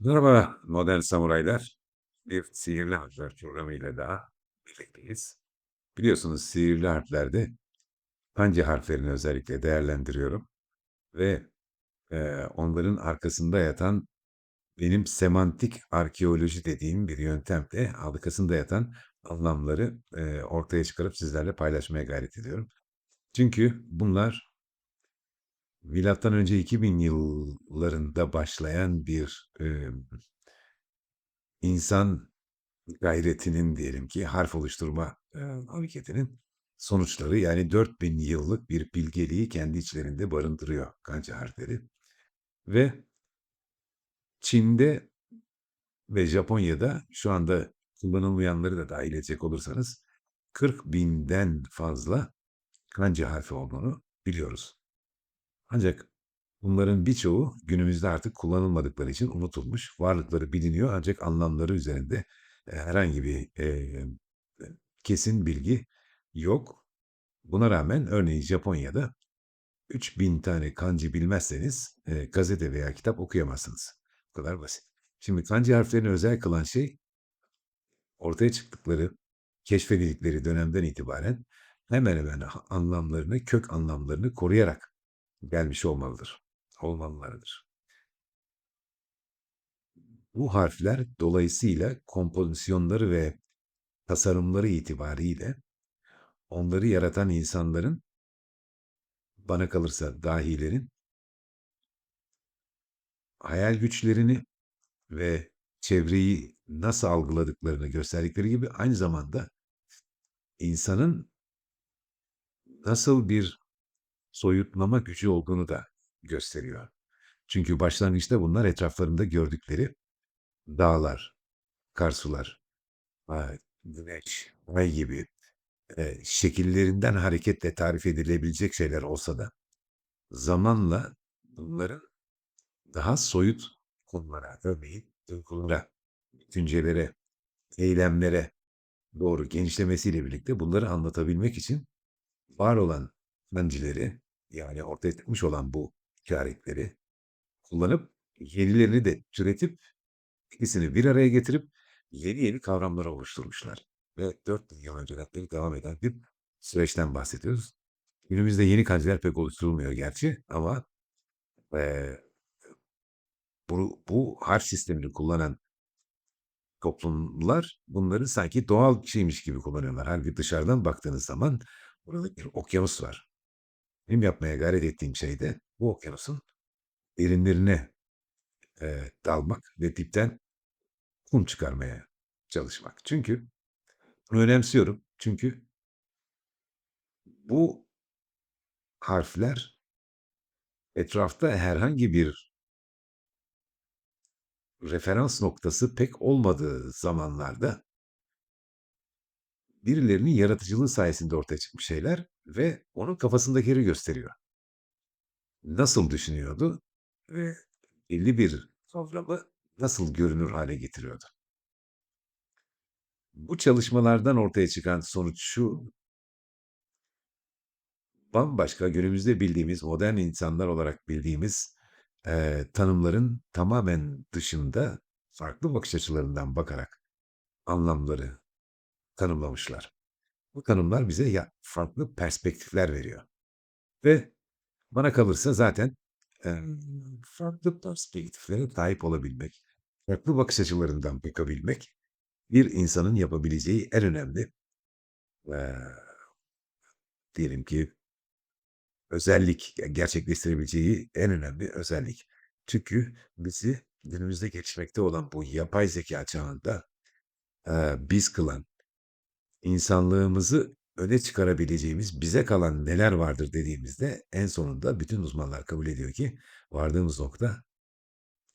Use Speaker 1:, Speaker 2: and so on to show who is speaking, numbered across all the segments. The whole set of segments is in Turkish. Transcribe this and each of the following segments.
Speaker 1: Merhaba modern samuraylar. Bir Sihirli Harfler programıyla daha birlikteyiz. Biliyorsunuz sihirli harflerde kanji harflerini özellikle değerlendiriyorum ve eee, onların arkasında yatan benim semantik arkeoloji dediğim bir yöntemle arkasında yatan anlamları eee, ortaya çıkarıp sizlerle paylaşmaya gayret ediyorum. Çünkü bunlar milattan önce 2000 yıllarında başlayan bir eee, insan gayretinin diyelim ki harf oluşturma, eee, hareketinin sonuçları. Yani 4000 yıllık bir bilgeliği kendi içlerinde barındırıyor kanji harfleri ve Çin'de ve Japonya'da şu anda kullanılmayanları da dâhil edecek olursanız 40.000'den fazla kanji harfi olduğunu biliyoruz. Ancak bunların birçoğu günümüzde artık kullanılmadıkları için unutulmuş. Varlıkları biliniyor ancak anlamları üzerinde, herhangi bir, eee, kesin bilgi yok. Buna rağmen örneğin Japonya'da 3000 tane kanji bilmezseniz, eee, gazete veya kitap okuyamazsınız. Bu kadar basit. Şimdi kanji harflerini özel kılan şey ortaya çıktıkları, keşfedildikleri dönemden itibaren hemen hemen anlamlarını, kök anlamlarını koruyarak gelmiş olmalıdır olmalılarıdır. Bu harfler dolayısıyla kompozisyonları ve tasarımları itibariyle onları yaratan insanların bana kalırsa dahilerin hayal güçlerini ve çevreyi nasıl algıladıklarını gösterdikleri gibi aynı zamanda insanın nasıl bir soyutlama gücü olduğunu da gösteriyor. Çünkü başlangıçta bunlar etraflarında gördükleri dağlar, akarsular, aaa, güneş, ay gibi, eee, şekillerinden hareketle tarif edilebilecek şeyler olsa da zamanla bunların daha soyut konulara, örneğin duygulara, düşüncelere, eylemlere doğru genişlemesiyle birlikte bunları anlatabilmek için var olan kanjileri, yani ortaya çıkmış olan bu işaretleri kullanıp yenilerini de türetip ikisini bir araya getirip yeni yeni kavramlar oluşturmuşlar ve 4000 yıl önceden beri devam eden bir süreçten bahsediyoruz. Günümüzde yeni kanjiler pek oluşturulmuyor gerçi ama, eee, bu bu harf sistemini kullanan toplumlar bunları sanki doğal şeymiş gibi kullanıyorlar. Hâlbuki dışarıdan baktığınız zaman burada bir okyanus var. Benim yapmaya gayret ettiğim şey de bu okyanusun derinlerine, eee, dalmak ve dipten kum çıkarmaya çalışmak. Çünkü bunu önemsiyorum. Çünkü bu harfler etrafta herhangi bir referans noktası pek olmadığı zamanlarda birilerinin yaratıcılığı sayesinde ortaya çıkmış şeyler ve onun kafasındakileri gösteriyor. Nasıl düşünüyordu ve belli bir kavramı nasıl görünür hâle getiriyordu? Bu çalışmalardan ortaya çıkan sonuç şu bambaşka, günümüzde bildiğimiz, modern insanlar olarak bildiğimiz, eee, tanımların tamamen dışında farklı bakış açılarından bakarak anlamları tanımlamışlar. Bu tanımlar bize ya farklı perspektifler veriyor ve bana kalırsa zaten, emm, farklı perspektiflere sahip olabilmek, farklı bakış açılarından bakabilmek bir insanın yapabileceği en önemli, eee, diyelim ki özellik, ge gerçekleştirebileceği en önemli özellik. Çünkü bizi günümüzde gelişmekte olan bu yapay zekâ çağında, eee, biz kılan, insanlığımızı öne çıkarabileceğimiz, bize kalan neler vardır dediğimizde en sonunda bütün uzmanlar kabul ediyor ki vardığımız nokta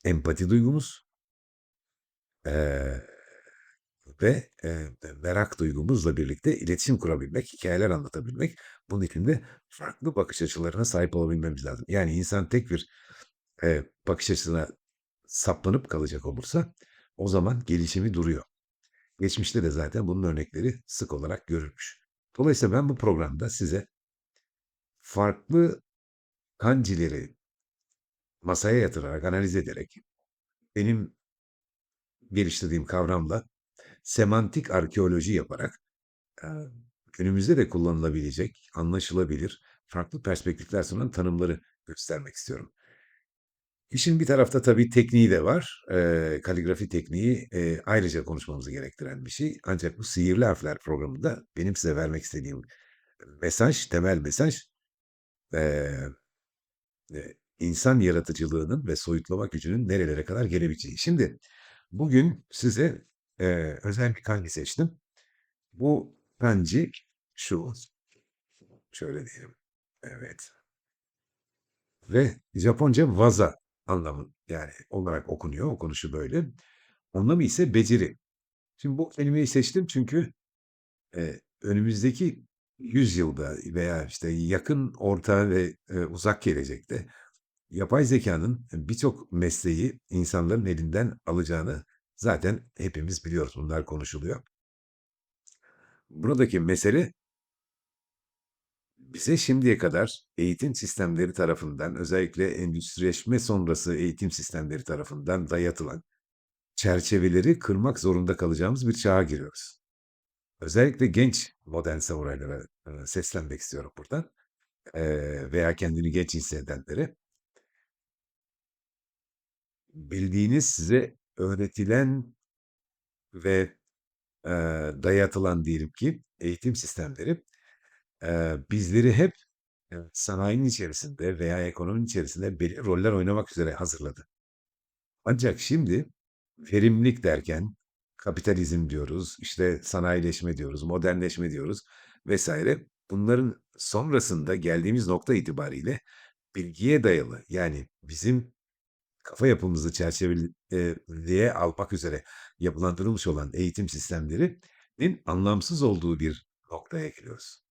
Speaker 1: empati duygumuz eee, ve, eee, merak duygumuzla birlikte iletişim kurabilmek, hikâyeler anlatabilmek. Bunun için de farklı bakış açılarına sahip olabilmemiz lazım. Yani insan tek bir, eee, bakış açısına saplanıp kalacak olursa o zaman gelişimi duruyor. Geçmişte de zaten bunun örnekleri sık olarak görülmüş. Dolayısıyla ben bu programda size farklı kanjileri masaya yatırarak, analiz ederek benim geliştirdiğim kavramla semantik arkeoloji yaparak, günümüzde de kullanılabilecek, anlaşılabilir, farklı perspektifler sunan tanımları göstermek istiyorum. İşin bir tarafta tabii tekniği de var. Eee, kaligrafi tekniği, eee, ayrıca konuşmamızı gerektiren bir şey. Ancak bu Sihirli Harfler programında benim size vermek istediğim mesaj, temel mesaj, eee, eee, insan yaratıcılığının ve soyutlama gücünün nerelere kadar gelebileceği. Şimdi bugün size, eee, özel bir kanji seçtim. Bu kanji şu. Şöyle diyelim. Evet. Ve Japonca waza anlamı yani olarak okunuyor. Okunuşu böyle. Anlamı ise beceri. Şimdi bu kelimeyi seçtim çünkü, eee, önümüzdeki yüzyılda veya, işte, yakın, orta ve, eee, uzak gelecekte yapay zekânın birçok mesleği insanların elinden alacağını zaten hepimiz biliyoruz. Bunlar konuşuluyor. Buradaki mesele bize şimdiye kadar eğitim sistemleri tarafından, özellikle endüstrileşme sonrası eğitim sistemleri tarafından dayatılan çerçeveleri kırmak zorunda kalacağımız bir çağa giriyoruz. Özellikle genç modern samuraylara, eee, seslenmek istiyorum buradan, eee, veya kendini genç hissedenlere. Bildiğiniz, size öğretilen ve, eee, dayatılan diyelim ki eğitim sistemleri, eee, bizleri hep, eee, sanayinin içerisinde veya ekonominin içerisinde belli roller oynamak üzere hazırladı. Ancak şimdi verimlilik derken kapitalizm diyoruz, işte, sanayileşme diyoruz, modernleşme diyoruz vs. Bunların sonrasında geldiğimiz nokta itibariyle bilgiye dayalı, yani bizim kafa yapımızı çerçeveli eee, almak üzere yapılandırılmış olan eğitim sistemlerinin anlamsız olduğu bir noktaya geliyoruz.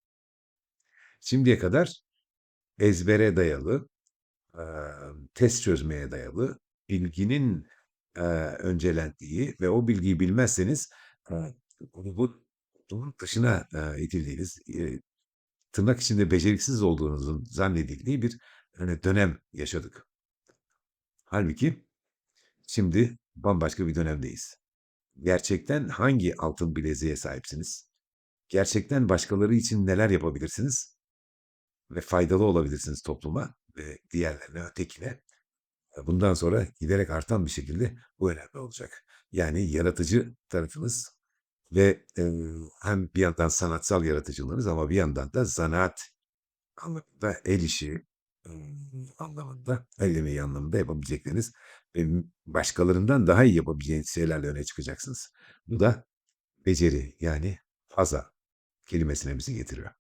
Speaker 1: Şimdiye kadar ezbere dayalı, emm, test çözmeye dayalı, bilginin, eee, öncelendiği ve o bilgiyi bilmezseniz, eee, grubun toplumun dışına, eee, itildiğiniz, eee, tırnak içinde beceriksiz olduğunuzun zannedildiği bir, hani, dönem yaşadık. Hâlbuki şimdi bambaşka bir dönemdeyiz. Gerçekten hangi altın bileziğe sahipsiniz? Gerçekten başkaları için neler yapabilirsiniz ve faydalı olabilirsiniz topluma ve diğerlerine, ötekine? Eee, bundan sonra giderek artan bir şekilde bu önemli olacak. Yani yaratıcı tarafınız ve, eee, hem bir yandan sanatsal yaratıcılığınız ama bir yandan da zanaat anlamında, el işi, ımm, anlamında, el emeği anlamında yapabilecekleriniz ve başkalarından daha iyi yapabileceğiniz şeylerle öne çıkacaksınız. Bu da beceri, yani faza kelimesine bizi getiriyor.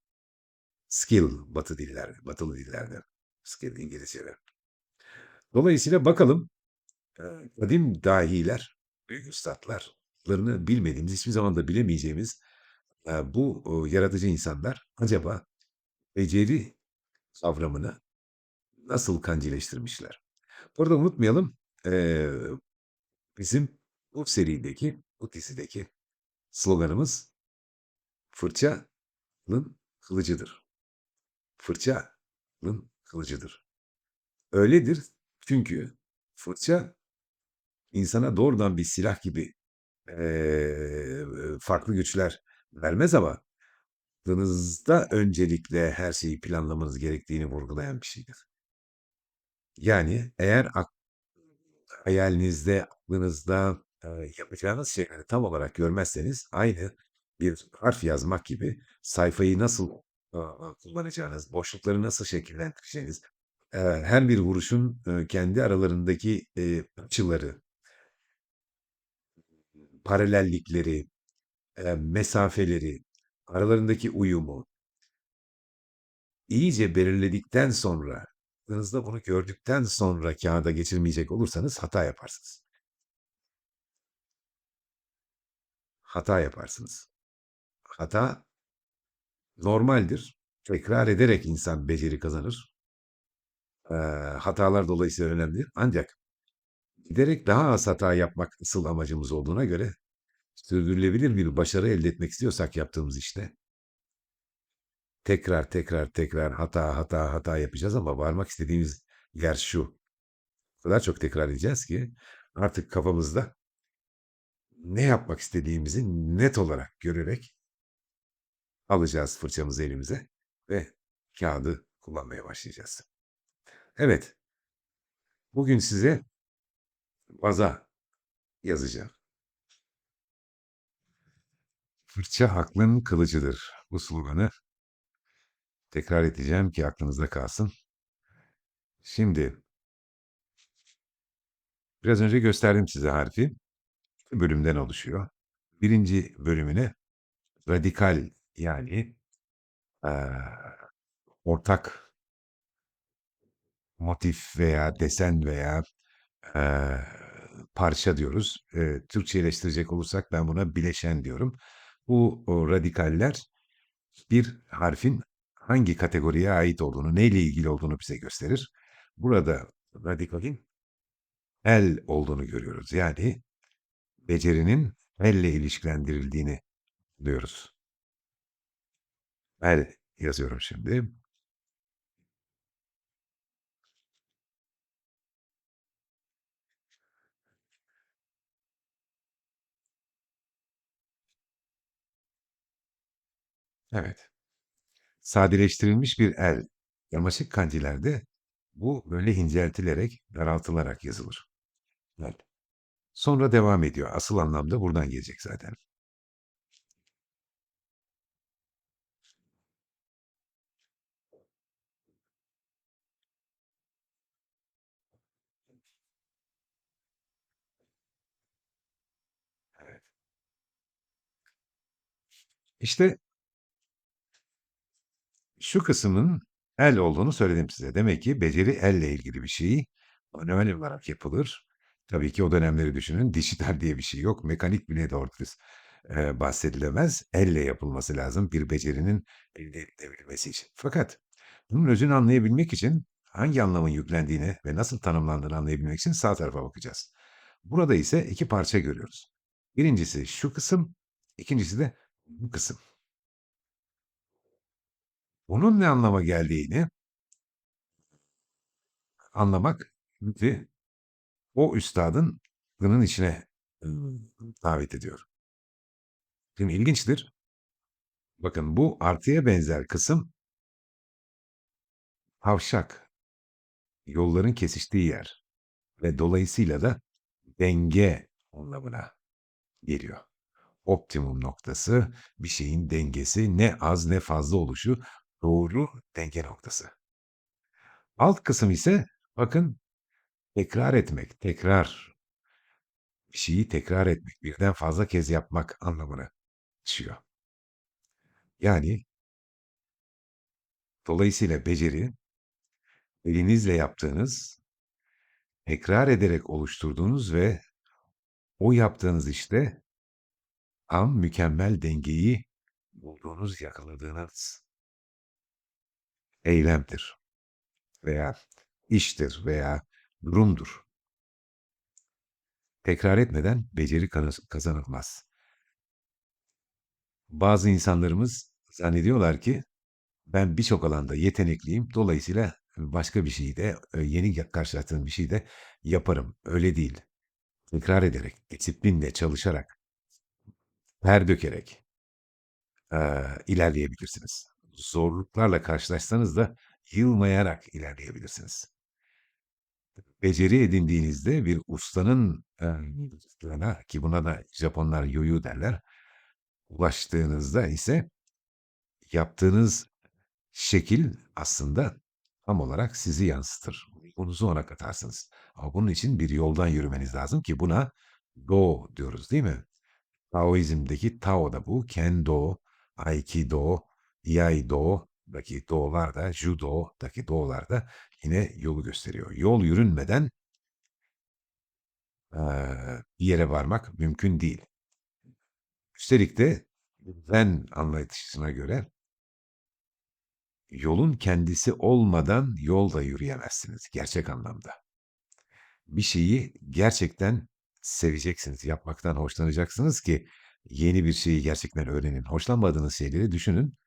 Speaker 1: Skill Batı dillerde, batılı dillerde. Skill İngilizce'de. Dolayısıyla bakalım, kadim dahiler, büyük üstatlarlarını bilmediğimiz, hiçbir zaman da bilemeyeceğimiz, bu, yaratıcı insanlar acaba beceri kavramını nasıl kanjileştirmişler? Bu arada unutmayalım, bizim bu serideki, bu dizideki sloganımız "Fırçanın kılıcıdır." Fırçanın kılıcıdır. Öyledir çünkü fırça insana doğrudan bir silah gibi, eee, farklı güçler vermez ama aklınızda öncelikle her şeyi planlamanız gerektiğini vurgulayan bir şeydir. Yani eğer ak hayalinizde, aklınızda, eee, yapacağınız şeyleri tam olarak görmezseniz aynı bir harf yazmak gibi sayfayı nasıl, kullanacağınız, boşlukları nasıl şekillendireceğiniz, her bir vuruşun, kendi aralarındaki, açıları paralellikleri, mesafeleri, aralarındaki uyumu iyice belirledikten sonra, aklınızda bunu gördükten sonra kâğıda geçirmeyecek olursanız hata yaparsınız. Hata yaparsınız. Hata normaldir. Tekrar ederek insan beceri kazanır. Hatalar dolayısıyla önemlidir. Ancak giderek daha az hata yapmak asıl amacımız olduğuna göre sürdürülebilir bir başarı elde etmek istiyorsak yaptığımız işte tekrar, tekrar, tekrar hata, hata, hata yapacağız ama varmak istediğimiz yer şu: O kadar çok tekrar edeceğiz ki artık kafamızda ne yapmak istediğimizi net olarak görerek alacağız fırçamızı elimize ve kağıdı kullanmaya başlayacağız. Evet. Bugün size vaza yazacağım. Fırça aklın kılıcıdır. Bu sloganı tekrar edeceğim ki aklınızda kalsın. Şimdi biraz önce gösterdim size harfi. Bölümden oluşuyor. Birinci bölümüne radikal yani eee, ortak motif veya desen veya eee, parça diyoruz. Eee, Türkçeleştirecek olursak ben buna bileşen diyorum. Bu o radikaller bir harfin hangi kategoriye ait olduğunu, neyle ilgili olduğunu bize gösterir. Burada radikalin el olduğunu görüyoruz. Yani becerinin elle ilişkilendirildiğini diyoruz. El yazıyorum şimdi. Evet. Sadeleştirilmiş bir el. Karmaşık kanjilerde bu böyle inceltilerek, daraltılarak yazılır. El. Sonra devam ediyor. Asıl anlam da buradan gelecek zaten. İşte şu kısmın el olduğunu söyledim size. Demek ki beceri elle ilgili bir şey. Manuel olarak yapılır. Tabii ki o dönemleri düşünün. Dijital diye bir şey yok. Mekanik bile doğru dürüst eee, bahsedilemez. Elle yapılması lazım bir becerinin elde edilebilmesi için. Fakat bunun özünü anlayabilmek için hangi anlamın yüklendiğine ve nasıl tanımlandığını anlayabilmek için sağ tarafa bakacağız. Burada ise iki parça görüyoruz. Birincisi şu kısım, ikincisi de bu kısım. Bunun ne anlama geldiğini anlamak bizi o üstadın aklının içine davet ediyor. Şimdi ilginçtir. Bakın bu artıya benzer kısım kavşak, yolların kesiştiği yer ve dolayısıyla da denge anlamına geliyor. Optimum noktası, bir şeyin dengesi, ne az ne fazla oluşu, doğru denge noktası. Alt kısım ise bakın tekrar etmek, tekrar. Bir şeyi tekrar etmek, birden fazla kez yapmak anlamına taşıyor. Yani dolayısıyla beceri elinizle yaptığınız, tekrar ederek oluşturduğunuz ve o yaptığınız işte tam mükemmel dengeyi bulduğunuz, yakaladığınız eylemdir veya iştir veya durumdur. Tekrar etmeden beceri kazanılmaz. Bazı insanlarımız zannediyorlar ki ben birçok alanda yetenekliyim. Dolayısıyla başka bir şeyi de e, yeni karşılaştığım bir şeyi de yaparım. Öyle değil. Tekrar ederek, disiplinle çalışarak, ter dökerek eee, ilerleyebilirsiniz. Zorluklarla karşılaşsanız da yılmayarak ilerleyebilirsiniz. Beceri edindiğinizde bir ustanın eee, ki buna da Japonlar yoyu derler. Ulaştığınızda ise yaptığınız şekil aslında tam olarak sizi yansıtır. Ruhunuzu ona katarsınız. Ama bunun için bir yoldan yürümeniz lazım ki buna Do diyoruz değil mi? Taoizm'deki Tao da bu. Kendo, Aikido, Iaido'daki Do'lar da, Judo'daki Do'lar da yine yolu gösteriyor. Yol yürünmeden bir yere varmak mümkün değil. Üstelik de Zen anlayışına göre yolun kendisi olmadan yolda yürüyemezsiniz gerçek anlamda. Bir şeyi gerçekten seveceksiniz, yapmaktan hoşlanacaksınız ki yeni bir şeyi gerçekten öğrenin. Hoşlanmadığınız şeyleri düşünün,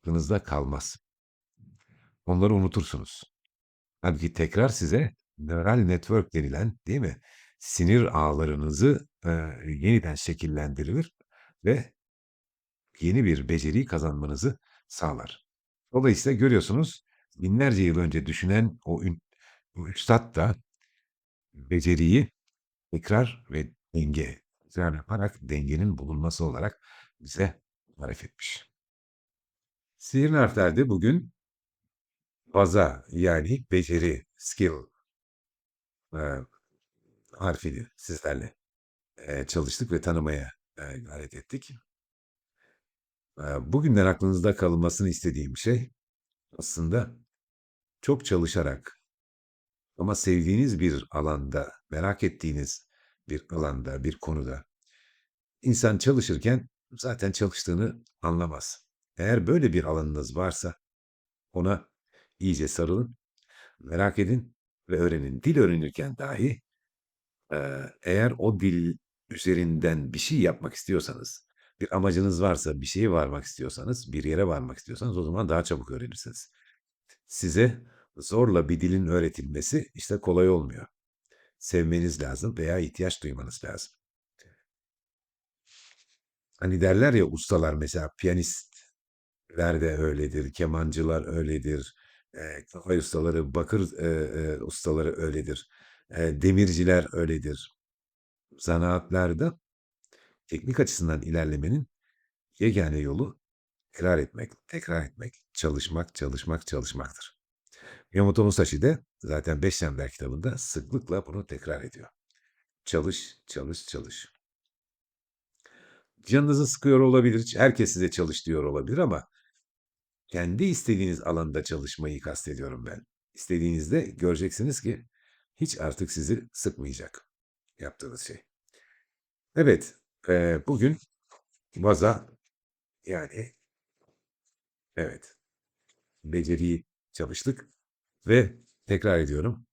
Speaker 1: aklınızda kalmaz. Onları unutursunuz. Halbuki tekrar size nöral network denilen, değil mi? Sinir ağlarınızı eee, yeniden şekillendirilir ve yeni bir beceriyi kazanmanızı sağlar. Dolayısıyla görüyorsunuz, binlerce yıl önce düşünen o ün o üstad da beceriyi tekrar ve denge, tekrar yaparak dengenin bulunması olarak bize tarif etmiş. Sihirli Harfler'de bugün vaza yani beceri, skill eee, harfini sizlerle, eee, çalıştık ve tanımaya, eee, gayret ettik. Eee, bugünden aklınızda kalmasını istediğim şey aslında çok çalışarak ama sevdiğiniz bir alanda, merak ettiğiniz bir alanda, bir konuda insan çalışırken zaten çalıştığını anlamaz. Eğer böyle bir alanınız varsa ona iyice sarılın, merak edin ve öğrenin. Dil öğrenirken dahi eğer o dil üzerinden bir şey yapmak istiyorsanız, bir amacınız varsa, bir şeye varmak istiyorsanız, bir yere varmak istiyorsanız o zaman daha çabuk öğrenirsiniz. Size zorla bir dilin öğretilmesi işte kolay olmuyor. Sevmeniz lazım veya ihtiyaç duymanız lazım. Hani derler ya ustalar mesela piyanistler de öyledir, kemancılar öyledir, eee, kafa ustaları, bakır, eee, eee, ustaları öyledir, eee, demirciler öyledir. Zanaatlerde teknik açısından ilerlemenin yegâne yolu tekrar etmek, tekrar etmek, çalışmak, çalışmak, çalışmaktır. Miyamoto Musashi de zaten Beş Çember kitabında sıklıkla bunu tekrar ediyor. Çalış, çalış, çalış. Canınızı sıkıyor olabilir, herkes size çalış diyor olabilir ama kendi istediğiniz alanda çalışmayı kastediyorum ben. İstediğinizde göreceksiniz ki hiç artık sizi sıkmayacak yaptığınız şey. Evet, eee, bugün vaza yani evet, beceriyi çalıştık ve tekrar ediyorum,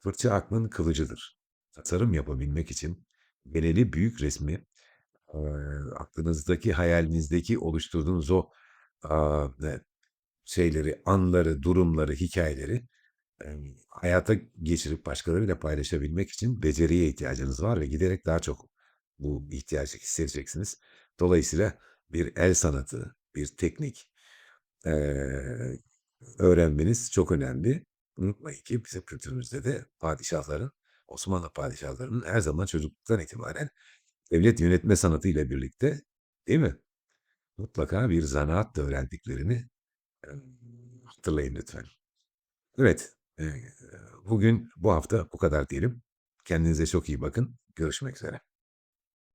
Speaker 1: fırça aklın kılıcıdır. Tasarım yapabilmek için geneli büyük resmi, aklınızdaki, hayalinizdeki oluşturduğunuz o, şeyleri, anları, durumları, hikâyeleri, emm, hayata geçirip başkalarıyla paylaşabilmek için beceriye ihtiyacınız var ve giderek daha çok bu ihtiyacı hissedeceksiniz. Dolayısıyla bir el sanatı, bir teknik, öğrenmeniz çok önemli. Unutmayın ki bizim kültürümüzde de padişahların, Osmanlı padişahlarının her zaman çocukluktan itibaren devlet yönetme sanatıyla birlikte, değil mi? Mutlaka bir zanaat da öğrendiklerini, hatırlayın lütfen. Evet, bugün, bu hafta bu kadar diyelim. Kendinize çok iyi bakın. Görüşmek üzere.